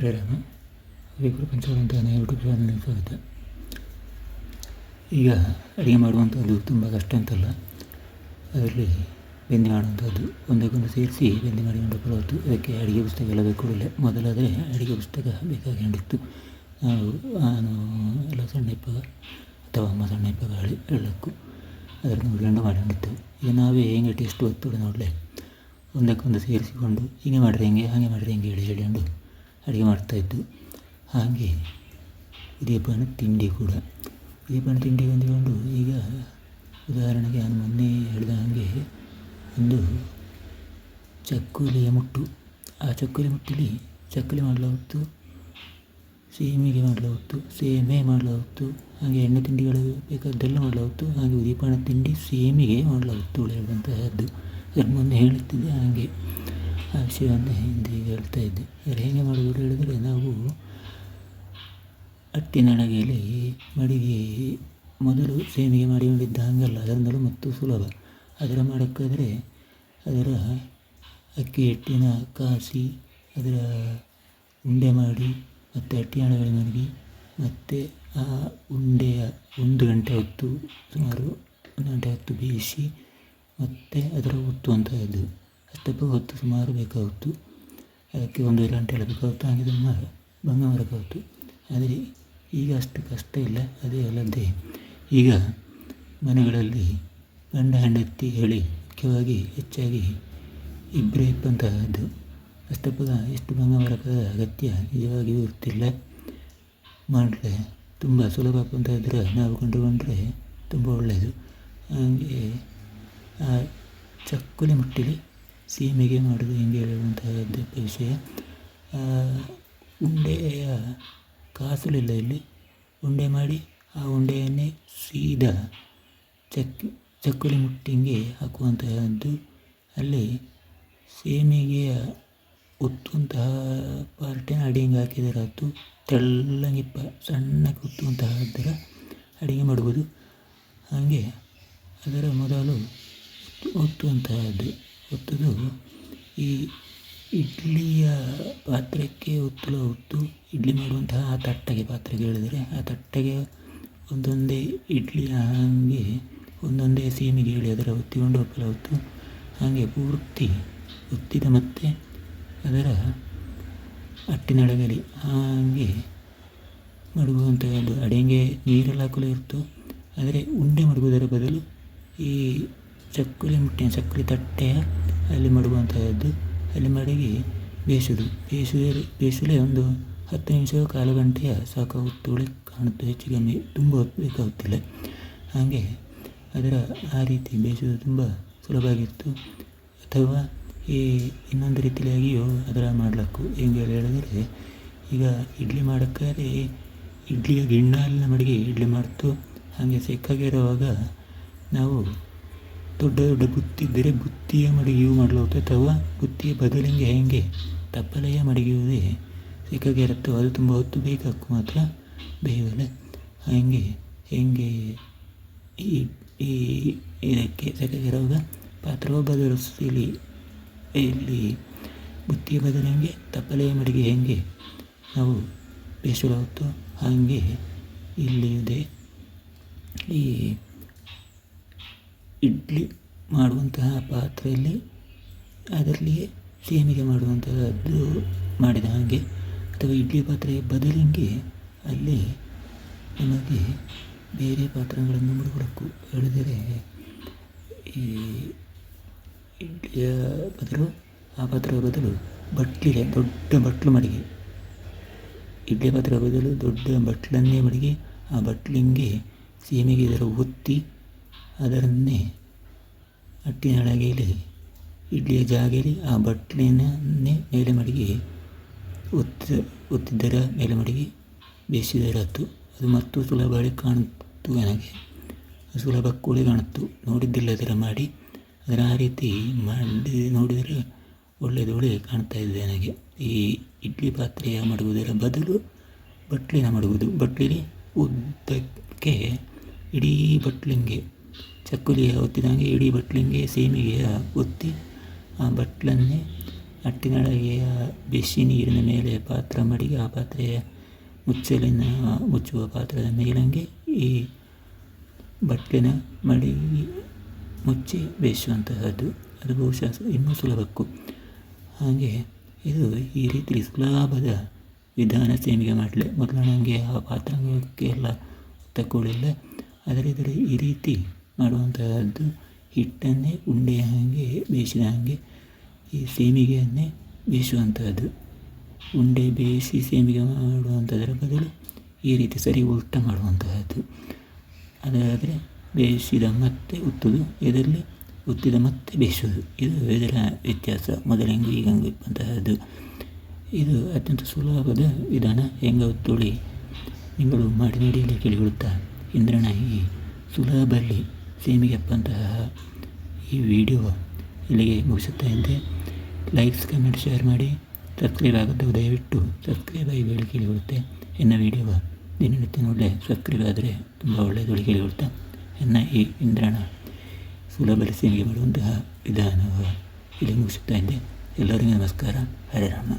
ರಾಮ ವಿಪುಲ ಪಂಚವರಂತ YouTube ಚಾನಲ್ಗೆ ಸ್ವಾಗತ. ಈಗ ಅಡುಗೆ ಮಾಡುವಂಥದ್ದು ತುಂಬ ಕಷ್ಟ ಅಂತಲ್ಲ, ಅದರಲ್ಲಿ ಬೆಂದಿ ಮಾಡುವಂಥದ್ದು ಒಂದಕ್ಕೊಂದು ಸೇರಿಸಿ ಬೆಂದಿ ಮಾಡಿಕೊಂಡು ಬರೋದು ಅದಕ್ಕೆ ಅಡುಗೆ ಪುಸ್ತಕ ಎಲ್ಲ ಬೇಕು ಮೊದಲಾದರೆ ಅಡುಗೆ ಪುಸ್ತಕ ಬೇಕಾಗಿತ್ತು ನಾವು, ನಾನು ಎಲ್ಲ ಸಣ್ಣ ಇಪ್ಪ ಅಥವಾ ಅಮ್ಮ ಸಣ್ಣ ಇಪ್ಪ ಹೇಳಿ ಹೇಳಕ್ಕೂ ಅದರ ನೋಡ್ಕೊಂಡು ಮಾಡಿಕೊಂಡಿತ್ತು. ಈಗ ನಾವೇ ಹೆಂಗೆ ಟೇಸ್ಟ್ ಒತ್ತು ನೋಡಲೆ. ಒಂದಕ್ಕೊಂದು ಸೇರಿಸಿಕೊಂಡು, ಹೀಗೆ ಮಾಡಿರಿ ಹೆಂಗೆ, ಹಾಗೆ ಮಾಡಿರಿ ಹೆಂಗೆ ಹೇಳಿ ಹೇಳಿಕೊಂಡು ಅಡುಗೆ ಮಾಡ್ತಾಯಿದ್ದು ಹಾಗೆ ದೀಪನ ತಿಂಡಿ ಕೂಡ. ದೀಪನ ತಿಂಡಿ ಹೊಂದಿಕೊಂಡು ಈಗ ಉದಾಹರಣೆಗೆ ನಾನು ಮೊನ್ನೆ ಹೇಳಿದ ಹಾಗೆ ಒಂದು ಚಕ್ಕುಲಿಯ ಮುಟ್ಟು. ಆ ಚಕ್ಕುಲಿ ಮುಟ್ಟಲಿ ಚಕ್ಕುಲಿ ಮಾಡಲಾಗುತ್ತು ಸೇಮಿಗೆ ಮಾಡಲಾಗುತ್ತು ಸೇಮೆ ಮಾಡಲಾಗುತ್ತು ಹಾಗೆ ಎಣ್ಣೆ ತಿಂಡಿಗಳು ಬೇಕಾದ್ದೆಲ್ಲ ಮಾಡಲಾಗುತ್ತು ಹಾಗೆ ಉದೀಪಾನ ತಿಂಡಿ ಸೇಮಿಗೆ ಮಾಡಲಾಗುತ್ತು ಹೇಳುವಂತಹದ್ದು ಅದನ್ನು ಮೊನ್ನೆ ಹೇಳುತ್ತಿದ್ದೆ ಹಾಗೆ. ವಿಷಯವನ್ನು ಹಿಂದೆ ಹೇಳ್ತಾ ಇದ್ದೆ. ಹೇಗೆ ಮಾಡುವುದು ಹೇಳಿದರೆ ನಾವು ಅಟ್ಟಿನಣಗೆಯಲ್ಲಿ ಮಡಿಗೆ ಮೊದಲು ಸೇಮಿಗೆ ಮಾಡಿಕೊಂಡಿದ್ದ ಹಾಗಲ್ಲ, ಅದರಿಂದಲೂ ಮತ್ತು ಸುಲಭ. ಅದರ ಮಾಡೋಕ್ಕಾದರೆ ಅದರ ಅಕ್ಕಿ ಹಿಟ್ಟಿನ ಕಾಸಿ, ಅದರ ಉಂಡೆ ಮಾಡಿ, ಮತ್ತು ಅಟ್ಟಿ ಹಣಗಳು ಮಡಗಿ, ಮತ್ತು ಆ ಉಂಡೆಯ ಒಂದು ಗಂಟೆ ಹೊತ್ತು ಸುಮಾರು ಒಂದು ಗಂಟೆ ಹೊತ್ತು ಬೇಯಿಸಿ, ಮತ್ತು ಅದರ ಒತ್ತುವಂತಹದ್ದು ಅಷ್ಟಕ್ಕೆ ಹೊತ್ತು ಸುಮಾರು ಬೇಕಾಗುತ್ತು. ಅದಕ್ಕೆ ಒಂದು ಗಂಟೆ ಎಲ್ಲ ಬೇಕಾಗುತ್ತೆ ಹಾಗೆ ತುಂಬ ಭಂಗ ಆದರೆ ಈಗ ಅಷ್ಟು ಕಷ್ಟ ಇಲ್ಲ, ಅದೇ ಅಲ್ಲದೆ ಈಗ ಮನೆಗಳಲ್ಲಿ ಗಂಡ ಹೆಂಡತಿ ಹೇಳಿ ಮುಖ್ಯವಾಗಿ ಹೆಚ್ಚಾಗಿ ಇಬ್ಬರೇ ಇಪ್ಪಂತಹದ್ದು ಅಷ್ಟಪ್ಪದ ಎಷ್ಟು ಭಂಗ ಮರಕದ ಅಗತ್ಯ ನಿಜವಾಗಿಯೂ ಇರ್ತಿಲ್ಲ ಮಾಡಲೆ ತುಂಬ ಸುಲಭ ಅಂತ ಇದ್ದರೆ ನಾವು ಕಂಡುಕೊಂಡ್ರೆ ತುಂಬ ಒಳ್ಳೆಯದು. ಹಾಗೆ ಚಕ್ಕುಲಿ ಮುಟ್ಟಿಲಿ ಸೀಮೆಗೆ ಮಾಡೋದು ಹೆಂಗೆ ಹೇಳುವಂತಹ ವಿಷಯ. ಉಂಡೆಯ ಕಾಸಲಿಲ್ಲ ಇಲ್ಲಿ. ಉಂಡೆ ಮಾಡಿ ಆ ಉಂಡೆಯನ್ನೇ ಸೀದಾ ಚಕ್, ಚಕ್ಕುಲಿ ಮುಟ್ಟಿಂಗೆ ಹಾಕುವಂತಹದ್ದು. ಅಲ್ಲಿ ಸೇಮಿಗೆಯ ಒತ್ತುವಂತಹ ಪಾರ್ಟಿನ ಅಡಿಗೆ ಹಾಕಿದರೆ ಅದು ತೆಳ್ಳಗೆ ಪ ಸಣ್ಣಕ್ಕೆ ಒತ್ತುವಂತಹದ್ದರ ಅಡಿಗೆ ಮಾಡ್ಬೋದು. ಹಾಗೆ ಅದರ ಮೊದಲು ಒತ್ತುವಂತಹದ್ದು. ಒತ್ತುದು ಈ ಇಡ್ಲಿಯ ಪಾತ್ರಕ್ಕೆ ಒತ್ತಲು ಹೊತ್ತು ಇಡ್ಲಿ ಮಾಡುವಂತಹ ಆ ತಟ್ಟೆಗೆ ಪಾತ್ರೆಗೆ ಹೇಳಿದರೆ ಆ ತಟ್ಟೆಗೆ ಒಂದೊಂದೇ ಇಡ್ಲಿ ಹಾಗೆ ಒಂದೊಂದೇ ಸೀಮಿಗೆ ಹೇಳಿ ಅದರ ಒತ್ತಿಕೊಂಡು ಒಪ್ಪಲ ಹೊತ್ತು ಹಾಗೆ ಪೂರ್ತಿ ಒತ್ತಿದ ಮತ್ತೆ ಅದರ ಅಟ್ಟಿನಡಗಲಿ ಹಾಗೆ ಮಡಗುವಂಥದ್ದು ಅಡಿಗೆ ನೀರೆಲ್ಲ ಹಾಕಲು ಇರ್ತು ಆದರೆ ಉಂಡೆ ಮಡಗುವುದರ ಬದಲು ಈ ಚಕ್ಕುಲಿ ಮುಟ್ಟಿನ ಚಕ್ಕುಲಿ ತಟ್ಟೆಯ ಅಲ್ಲಿ ಮಡಗುವಂತಹದ್ದು ಅಲ್ಲಿ ಮಡಗಿ ಬೇಸುದು. ಬೇಯಿಸಿದ ಬೇಯಿಸಲೇ ಒಂದು ಹತ್ತು ನಿಮಿಷ ಕಾಲು ಗಂಟೆಯ ಸಾಕಾಗುತ್ತೋಳೆ ಕಾಣುತ್ತೆ. ಹೆಚ್ಚು ಕಮ್ಮಿ ತುಂಬ ಬೇಕಾಗುತ್ತಿಲ್ಲ. ಹಾಗೆ ಅದರ ಆ ರೀತಿ ಬೇಯಿಸುವುದು ತುಂಬ ಸುಲಭ ಆಗಿತ್ತು. ಅಥವಾ ಈ ಇನ್ನೊಂದು ರೀತಿಯಾಗಿಯೂ ಅದರ ಮಾಡಲಕ್ಕು. ಹೆಂಗೆ ಹೇಳಿದರೆ, ಈಗ ಇಡ್ಲಿ ಮಾಡೋಕ್ಕಾದ್ರೆ ಇಡ್ಲಿಯ ಗಿಣ್ಣಾಲಿನ ಮಡಿಗೆ ಇಡ್ಲಿ ಮಾಡ್ತು. ಹಾಗೆ ಸಿಕ್ಕಾಗಿರುವಾಗ ನಾವು ದೊಡ್ಡ ದೊಡ್ಡ ಬುತ್ತಿ ಇದ್ದರೆ ಬುತ್ತಿಯ ಮಡಗಿಯೂ ಮಾಡಲೋತೆ ತವ ಬುತ್ತಿಯ ಬದಲಿಂಗೆ ಹೇಗೆ? ತಪ್ಪಲೆಯ ಮಡಗಿಯುವುದೇ? ಸಿಕ್ಕಾಗಿರುತ್ತೋ ಅದು ತುಂಬ ಹೊತ್ತು ಬೇಕಾಕು ಮಾತ್ರ? ಬೇಯಬಲ್ಲ ಹಾಗೆ, ಹೆಂಗೆ ಈ ಈ, ಇದಕ್ಕೆ ಸೆಕಾಗಿರುವಾಗ ಪಾತ್ರವ ಬದಲಿಸಲಿ ಇಲ್ಲಿ ಬುತ್ತಿಯ ಬದಲಿಗೆ ತಪ್ಪಲೆಯ ಮಡಿಗೆ ಹೆಂಗೆ? ನಾವು ಬೇಯಿಸಲಾಗುತ್ತೋ ಹಾಗೆ ಇಲ್ಲಿದೆ ಈ ಇಡ್ಲಿ ಮಾಡುವಂತಹ ಪಾತ್ರೆಯಲ್ಲಿ ಅದರಲ್ಲಿಯೇ ಸೇಮಿಗೆ ಮಾಡುವಂತಹದ್ದು ಮಾಡಿದ ಹಾಗೆ, ಅಥವಾ ಇಡ್ಲಿ ಪಾತ್ರೆಯ ಬದಲಿಗೆ ಅಲ್ಲಿ ನಿಮಗೆ ಬೇರೆ ಪಾತ್ರೆಗಳನ್ನು ಮಡಗಬೇಕು ಹೇಳಿದರೆ ಈ ಇಡ್ಲಿಯ ಬದಲು, ಆ ಪಾತ್ರೆಯ ಬದಲು ಬಟ್ಲಿಗೆ ದೊಡ್ಡ ಬಟ್ಲು ಮಡಿಗೆ. ಇಡ್ಲಿ ಪಾತ್ರೆಯ ಬದಲು ದೊಡ್ಡ ಬಟ್ಲನ್ನೇ ಮಡಿಗೆ, ಆ ಬಟ್ಲಿಂಗೆ ಸೇಮಿಗೆ ಇದರ ಒತ್ತಿ ಅದರನ್ನೇ ಅಟ್ಟಿನ ಹಳಗೆಯಲ್ಲಿ ಇಡ್ಲಿಯ ಜಾಗೆಯಲ್ಲಿ ಆ ಬಟ್ಲಿನನ್ನೇ ಮೇಲೆ ಮಡಗಿ ಒತ್ತ, ಒತ್ತಿದ್ದರ ಮೇಲೆ ಮಡಗಿ ಬೇಯಿಸಿದರತ್ತು ಅದು ಮತ್ತು ಸುಲಭ ಕಾಣಿತು ನನಗೆ. ಸುಲಭ ಕೂಡ ಕಾಣಿತು ನೋಡಿದ್ದಿಲ್ಲ ಅದರ ಮಾಡಿ. ಅದರ ಆ ರೀತಿ ಮಾಡಿ, ನೋಡಿದರೆ ಒಳ್ಳೆಯದು ಒಳ್ಳೆ ಕಾಣ್ತಾ ಇದೆ ನನಗೆ. ಈ ಇಡ್ಲಿ ಪಾತ್ರೆಯ ಮಡಗುವುದರ ಬದಲು ಬಟ್ಲಿನ ಮಡಗುವುದು ಬಟ್ಲಿಗೆ ಉದ್ದಕ್ಕೆ ಇಡೀ ಬಟ್ಲಿಂಗೆ ಚಕ್ಕುಲಿಯ ಒತ್ತಿದಂಗೆ ಇಡೀ ಬಟ್ಲಿಂಗೆ ಸೇಮಿಗೆ ಒತ್ತಿ ಆ ಬಟ್ಲನ್ನೇ ಅಟ್ಟಿನೊಳಗೆ ಬಿಸಿ ನೀರಿನ ಮೇಲೆ ಪಾತ್ರ ಮಡಿಗೆ ಆ ಪಾತ್ರೆಯ ಮುಚ್ಚಲಿನ ಮುಚ್ಚುವ ಪಾತ್ರದ ಮೇಲಂಗೆ ಈ ಬಟ್ಟೆನ ಮಡಿ ಮುಚ್ಚಿ ಬೇಯಿಸುವಂತಹದ್ದು. ಅದು ಬಹುಶಃ ಇನ್ನೂ ಸುಲಭಕ್ಕೂ. ಹಾಗೆ ಇದು ಈ ರೀತಿ ಸುಲಭದ ವಿಧಾನ ಸೇಮಿಗೆ ಮಾಡಲಿ. ಮೊದಲು ನನಗೆ ಆ ಪಾತ್ರಕ್ಕೆ ಎಲ್ಲ ತಗೊಳ್ಳಿಲ್ಲ ಆದರೆ ಈ ರೀತಿ ಮಾಡುವಂತಹದ್ದು. ಹಿಟ್ಟನ್ನೇ ಉಂಡೆಯ ಹಾಗೆ ಬೇಯಿಸಿದ ಹಾಗೆ ಈ ಸೇಮಿಗೆಯನ್ನೇ ಬೇಯಿಸುವಂತಹದ್ದು. ಉಂಡೆ ಬೇಯಿಸಿ ಸೇಮಿಗೆ ಮಾಡುವಂಥದ್ದರ ಬದಲು ಈ ರೀತಿ ಸರಿ ಉಲ್ಟ ಮಾಡುವಂತಹದ್ದು. ಅದಾದರೆ ಬೇಯಿಸಿದ ಮತ್ತೆ ಉತ್ತುದು ಇದರಲ್ಲಿ ಉತ್ತಿದ ಮತ್ತೆ ಬೇಯಿಸೋದು ಇದು ಇದರ ವ್ಯತ್ಯಾಸ. ಮೊದಲಿಂಗು ಈಗ ಇಪ್ಪಂತಹದ್ದು ಇದು ಅತ್ಯಂತ ಸುಲಭದ ವಿಧಾನ. ಹೆಂಗ ಉತ್ತುಳಿ? ನಿಂಗಳು ಮಾಡಿ ನೀಡಿಯಲ್ಲಿ ಕೇಳಿಕೊಳ್ಳುತ್ತಾ, ಇಂದ್ರನ ಈ ಸುಲಭಲ್ಲಿ ಸೇಮಿಗೆ ಅಪ್ಪಂತಹ ಈ ವಿಡಿಯೋ ಇಲ್ಲಿಗೆ ಮುಗಿಸುತ್ತಾ ಇದ್ದೆ. ಲೈಕ್ಸ್ ಕಮೆಂಟ್ ಶೇರ್ ಮಾಡಿ. ಸಬ್ಸ್ಕ್ರೈಬ್ ಆಗುತ್ತೆ ದಯವಿಟ್ಟು. ಸಬ್ಸ್ಕ್ರೈಬ್ ಆಗಿ ಹೇಳಿ ಕೊಡುತ್ತೆ ಎನ್ನ ವಿಡಿಯೋ ದಿನನಿತ್ಯ ನೋಡಲೆ ಸಬ್ಸ್ಕ್ರೈಬ್ ಆದರೆ ತುಂಬ ಒಳ್ಳೆಯದು ಕೊಡುತ್ತೆ ಎನ್ನ ಈ ಇಂದ್ರಾಣ ಸುಲಭದಲ್ಲಿ ಸೇಮಿಗೆ ಬರುವಂತಹ ವಿಧಾನ ಇಲ್ಲಿ ಮುಗಿಸುತ್ತಾ ಇದ್ದೆ. ಎಲ್ಲರಿಗೂ ನಮಸ್ಕಾರ. ಹರೇ ರಾಮ.